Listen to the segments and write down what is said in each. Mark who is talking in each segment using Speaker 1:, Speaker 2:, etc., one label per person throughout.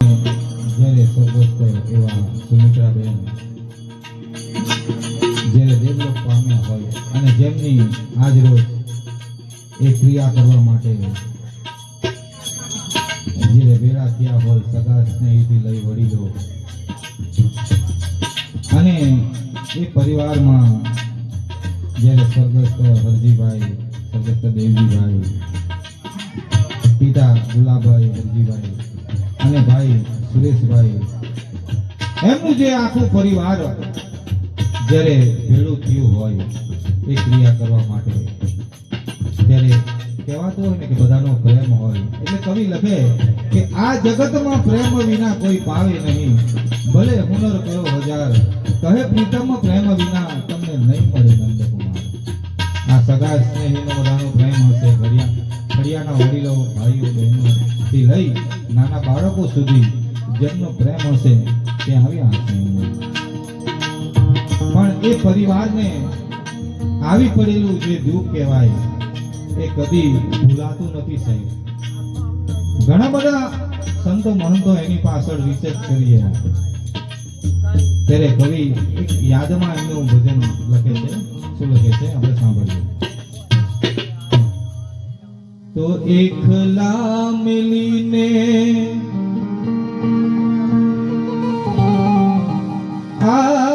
Speaker 1: જ્યારે સ્વર્ગસ્થ એવા સુમિત્રાબેન, જ્યારે ડેવલપ પામ્યા હોય અને જેમની આજ એ ક્રિયા કરવા માટે જ્યારે વેળા થયા હોય સગા સ્નેહીથી લઈ વડીલો. અને એ પરિવારમાં જ્યારે સ્વર્ગસ્થ હરજીભાઈ, સ્વર્ગસ્થ દેવજીભાઈ, પિતા ગુલાબભાઈ હરજીભાઈ અને ભાઈ સુરેશભાઈ. એમનું જે આખું પરિવાર જ્યારે ભેળું થયું હોય એ ક્રિયા કરવા માટે, ત્યારે કહેવાતું હોય ને કે બધાનો પ્રેમ હોય, એટલે કવિ લખે કે આ જગતમાં પ્રેમ વિના કોઈ પાવે નહીં. ભલે હુનર કયો હજાર, કહે પ્રીતમ પ્રેમ વિના તમને નહીં મળે નંદકુમાર. આ સગા સ્નેહીનો બધાનો પ્રેમ હશે ઘડિયા ઘડિયાના વડીલો, ભાઈઓ, બહેનો થી લઈ નાના બાળકો સુધી જેમનો પ્રેમ હશે તે આવ્યા હશે પણ એ પરિવારને આવી પડેલું જે દુઃખ કહેવાય, એ કદી ભૂલાતું નથી સાહેબ. ઘણા બધા સંતો મહંતો એની પાછળ રિસર્ચ કરી ત્યારે કવિ એક યાદમાં એમનું ભજન લખે છે, શું લખે છે? આપણે સાંભળીએ. તો એકલા મિલીને આ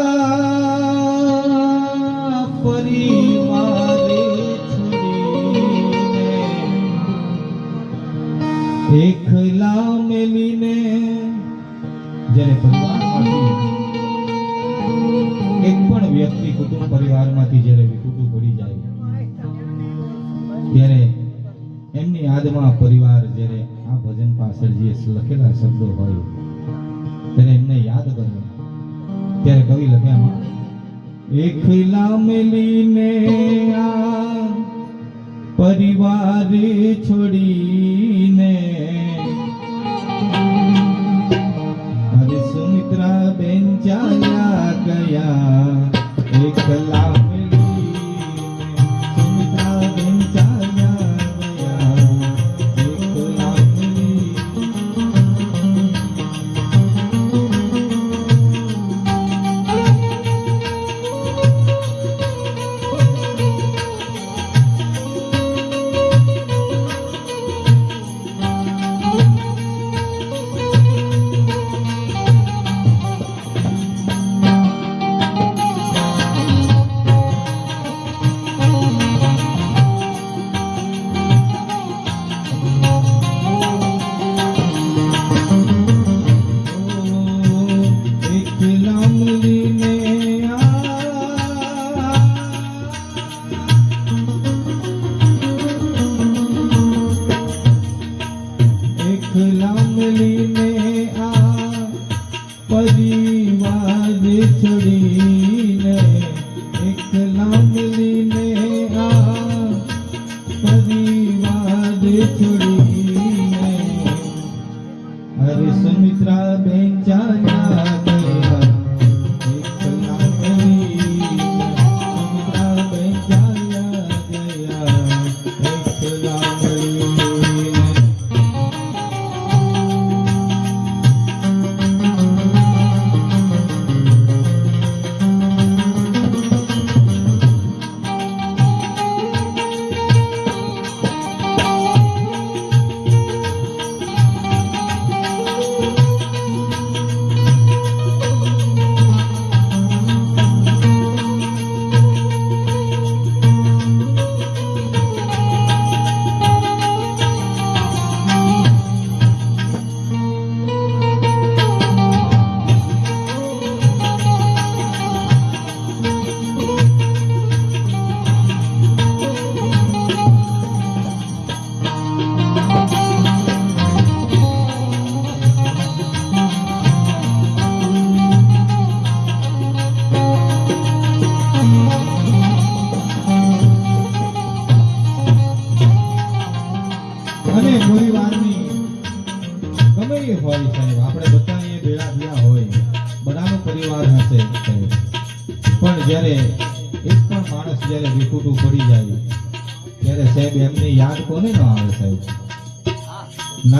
Speaker 1: પરિવારે છોડીને મેલીને જ્યારે પરિવારમાંથી એક વ્યક્તિ કુટુંબ પરિવારમાંથી જ્યારે વિખૂટું પડી જાય, ત્યારે એમની યાદમાં પરિવાર જ્યારે આ ભજન પાછળ લખેલા શબ્દો હોય ત્યારે એમને યાદ કરે ત્યારે કવિ લખે આમાં એકલા મેલીને આ પરિવાર છોડીને સુમિત્રા બેન ચાલ્યા ગયા. એકલા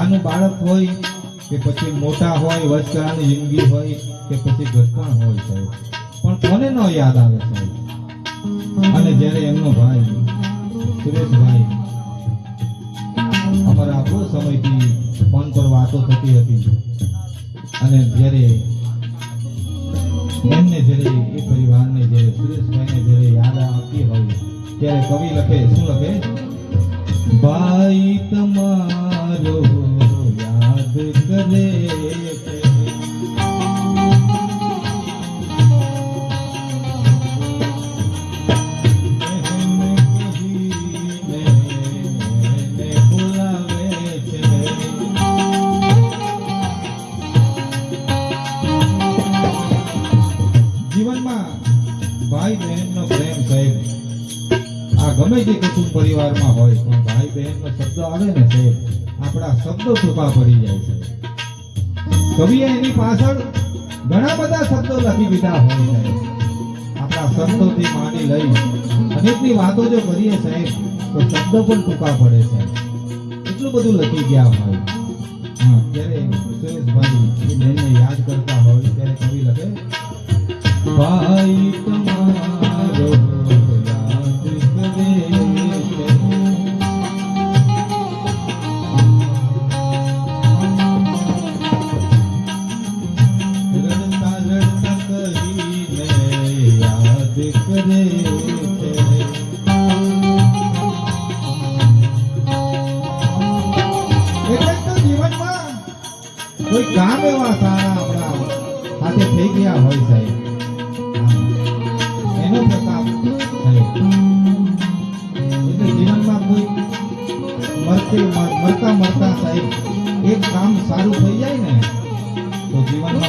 Speaker 1: નાનું બાળક હોય કે પછી મોટા હોય વચગાળાની જિંદગી હોય કે પછી ઘટપણ હોય સાહેબ. પણ કોને ન યાદ આવે સાહેબ? અને જ્યારે એમનો ભાઈ, સુરેશભાઈ, અમારા બહુ સમયથી ફોન પર વાતો થતી હતી અને જ્યારે એમને જ્યારે એ પરિવારને જ્યારે સુરેશભાઈને જ્યારે યાદ આવતી હોય, ત્યારે કવિ લખે, શું લખે? ભાઈ તમારો યાદ કરે ગમે તે કુટુંબ પરિવારમાં હોય, પણ ભાઈ બહેનનો શબ્દ આવે ને સાહેબ, આપણા શબ્દો ટૂંકા પડી જાય છે. કવિએ એની પાછળ ઘણા બધા શબ્દો લખી દીધા હોય છે આપણા શબ્દોથી માની લઈ અનેકની વાતો જો કરીએ સાહેબ, તો શબ્દો પણ ટૂંકા પડે છે. એટલું બધું લખી ગયા હોય. હા ત્યારે સુરેશભાઈ એ બહેનને યાદ કરતા હોય, ત્યારે કવિ લખે, ભાઈ તમારો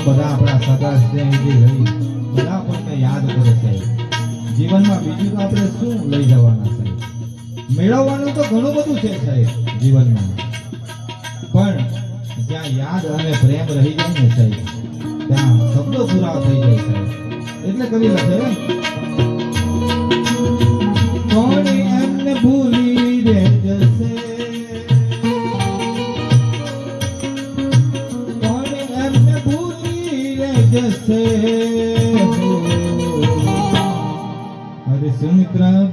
Speaker 1: બધા આપણા સગા સ્નેહી રહી બધા આપણને યાદ કરે સાહેબ જીવનમાં બીજું તો આપણે શું લઈ જવાના સાહેબ મેળવવાનું તો ઘણું બધું છે સાહેબ, જીવનમાં. પણ જ્યાં યાદ અને પ્રેમ રહી જાય ને સાહેબ, ત્યાં શબ્દો પૂરા થઈ જાય સાહેબ. એટલે કરી લખે entrar.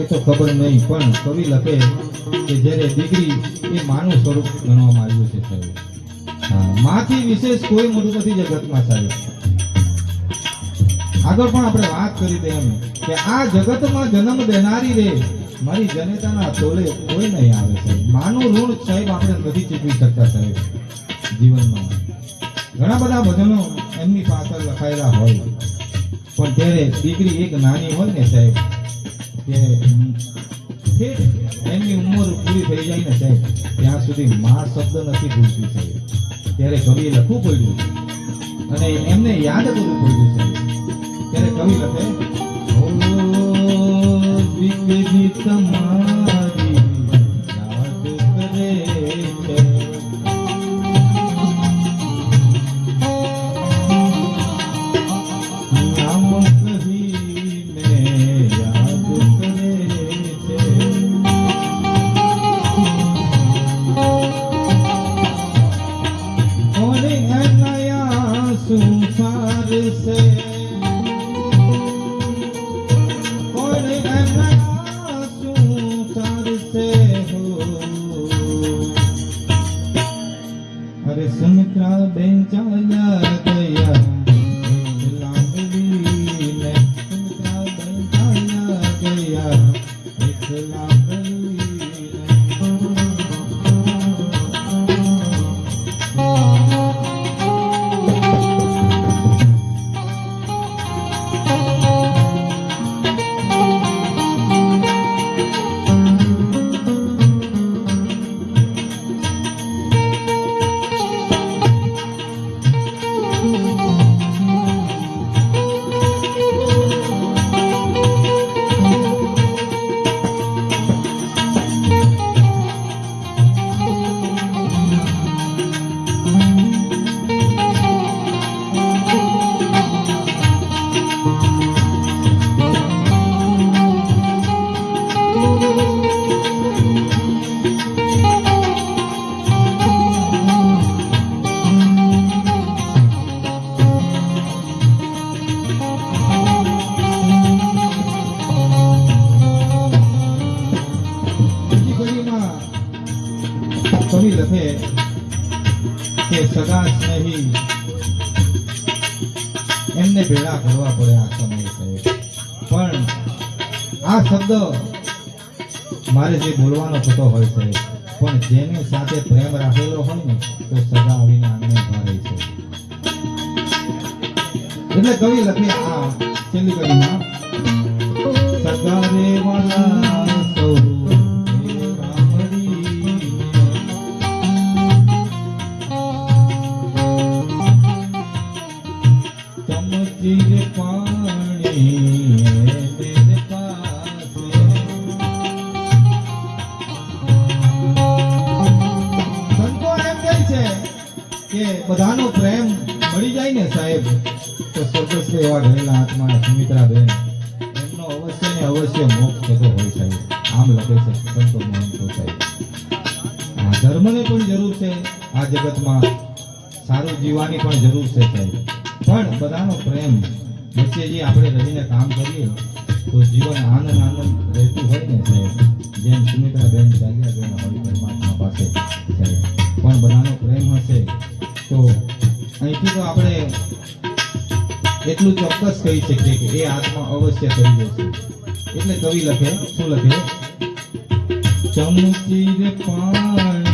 Speaker 1: એ તો ખબર નહીં, પણ કવિ લખે કે જ્યારે દીકરી એ માનું સ્વરૂપ ગણવામાં આવ્યું છે સાહેબ. માથી વિશેષ કોઈ મોટું નથી જગતમાં સાહેબ. આગળ પણ આપણે વાત કરી તેમ કે આ જગતમાં જન્મ દેનારી રે, મારી જનેતાના તોલે કોઈ નહીં આવે સાહેબ. માનું ઋણ સાહેબ આપણે નથી ચૂકવી શકતા સાહેબ જીવનમાં. ઘણા બધા ભજનો એમની પાછળ લખાયેલા હોય. પણ ત્યારે દીકરી એક નાની હોય ને સાહેબ કે એમની ઉંમર પૂરી થઈ જાય ને સાહેબ, ત્યાં સુધી મા શબ્દ નથી ભૂલતી સાહેબ. ત્યારે કવિએ લખવું પડ્યું અને એમને યાદ કરવું પડ્યું સાહેબ ત્યારે કવિ લખે ઓ વિકસિત તમારી કવિ લખે કે સગા સ્નેહી. એમને ભેળા કરવા પડે સમયે સાહેબ. પણ આ શબ્દ મારે જે બોલવાનો થતો હોય છે, પણ જેની સાથે પ્રેમ રાખેલો હોય ને, તો સગા આવીને આંગણે ભરે છે. એટલે કવિ લખે આ છેલ્લી કવિમાં, સગા રે બધાનો પ્રેમ મળી જાય ને સાહેબ, તો સ્વર્ગસ્થ એવા ઘરેલા આત્મા સુમિત્રાબેન, એમનો અવશ્ય ને અવશ્ય મોક્ષ થતો હોય સાહેબ. આમ લખે છે સંતો મહંતો સાહેબ. આ ધર્મને પણ જરૂર છે, આ જગતમાં સારું જીવવાની પણ જરૂર છે સાહેબ. પણ બધાનો પ્રેમ વચ્ચે આપણે રહીને કામ કરીએ, તો જીવન આનંદ આનંદ રહેતું હોય ને સાહેબ. જેમ સુમિત્રાબેન ચાલ્યા બેન હોય પરમાત્મા પાસે, સાહેબ. પણ બધાનો પ્રેમ હશે તો અહીંથી તો આપણે એટલું ચોક્કસ કહી શકીએ કે એ આત્મા અવશ્ય થઈ જશે. એટલે કવિ લખે, શું લખે? ચમચી પાણી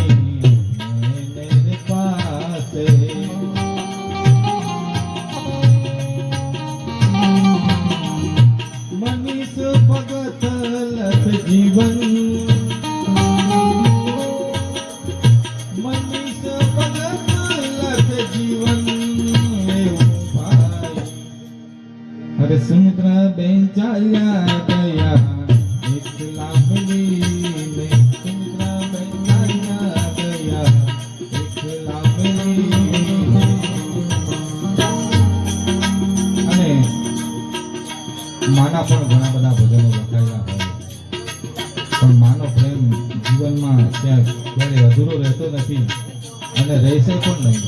Speaker 1: અને પણ નહીં.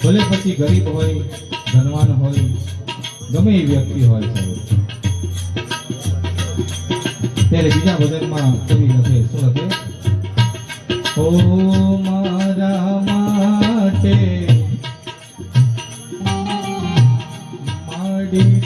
Speaker 1: ભલે પછી ગરીબ હોય, ધનવાન હોય, ગમે એ વ્યક્તિ હોય સાહેબ. ત્યારે બીજા ભજનમાં કવિ લખે શું લખે ઓ મારા માટે, માડી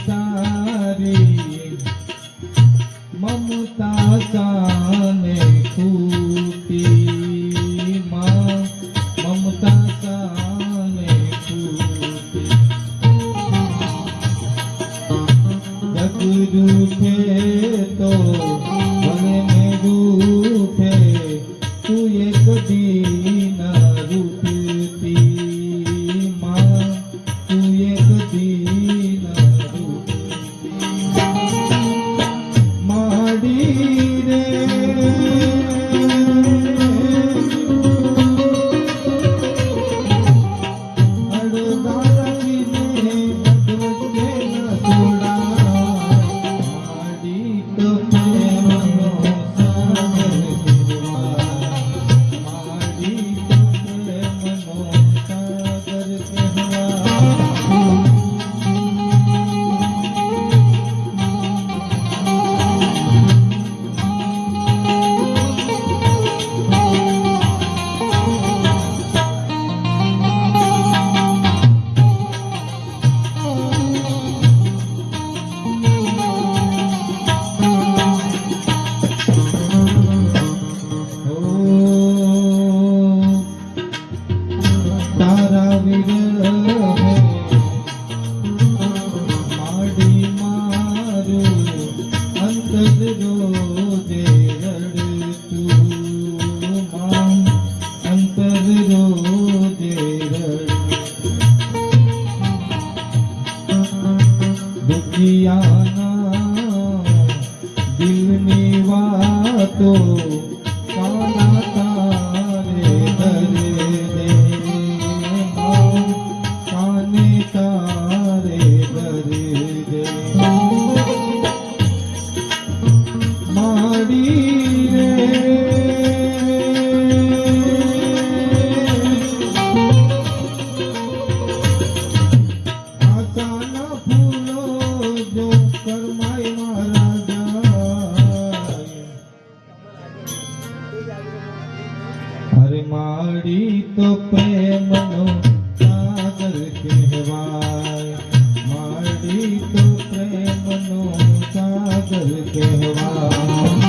Speaker 1: सदसेवा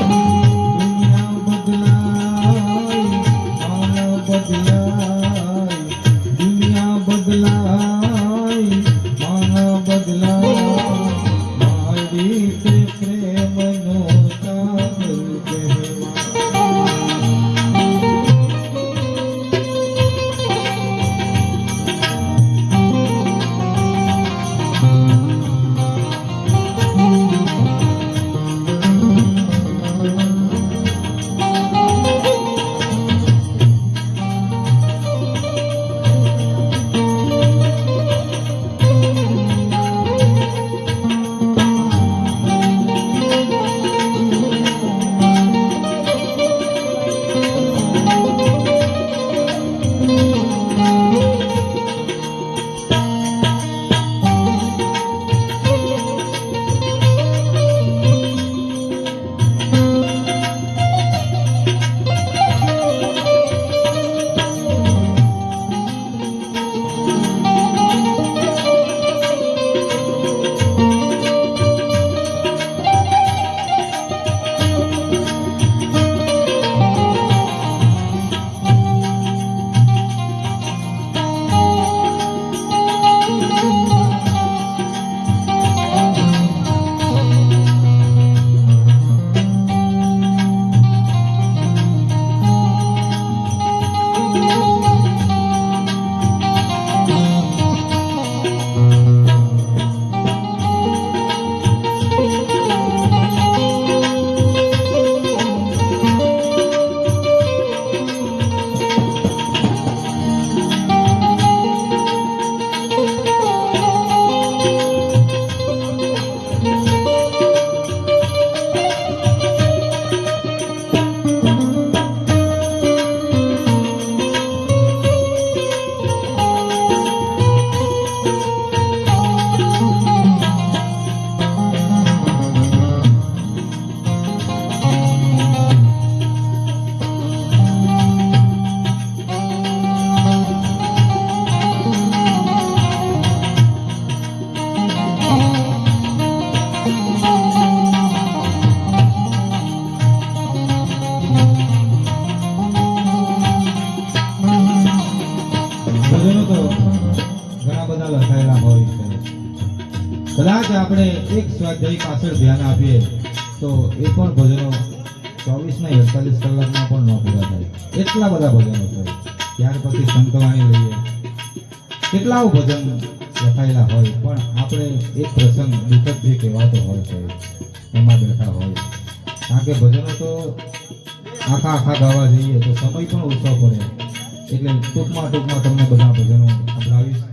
Speaker 1: કદાચ આપણે એક સ્વાધ્યાય પાછળ ધ્યાન આપીએ, તો એ પણ ભજનો ચોવીસ ને અડતાલીસ કલાકમાં પણ ન પૂરા થાય. એટલા બધા ભજનો છે. ત્યાર પછી સંતવાણી લઈએ. કેટલાઓ ભજન લખાયેલા હોય, પણ આપણે એક પ્રસંગ દુઃખદ જે કહેવાતો હોય છે, એમાં બેઠા હોય. કારણ કે ભજનો તો આખા આખા ગાવા જઈએ, તો સમય પણ ઓછો પડે. એટલે ટૂંકમાં ટૂંકમાં તમને બધા ભજનો સંભળાવીશ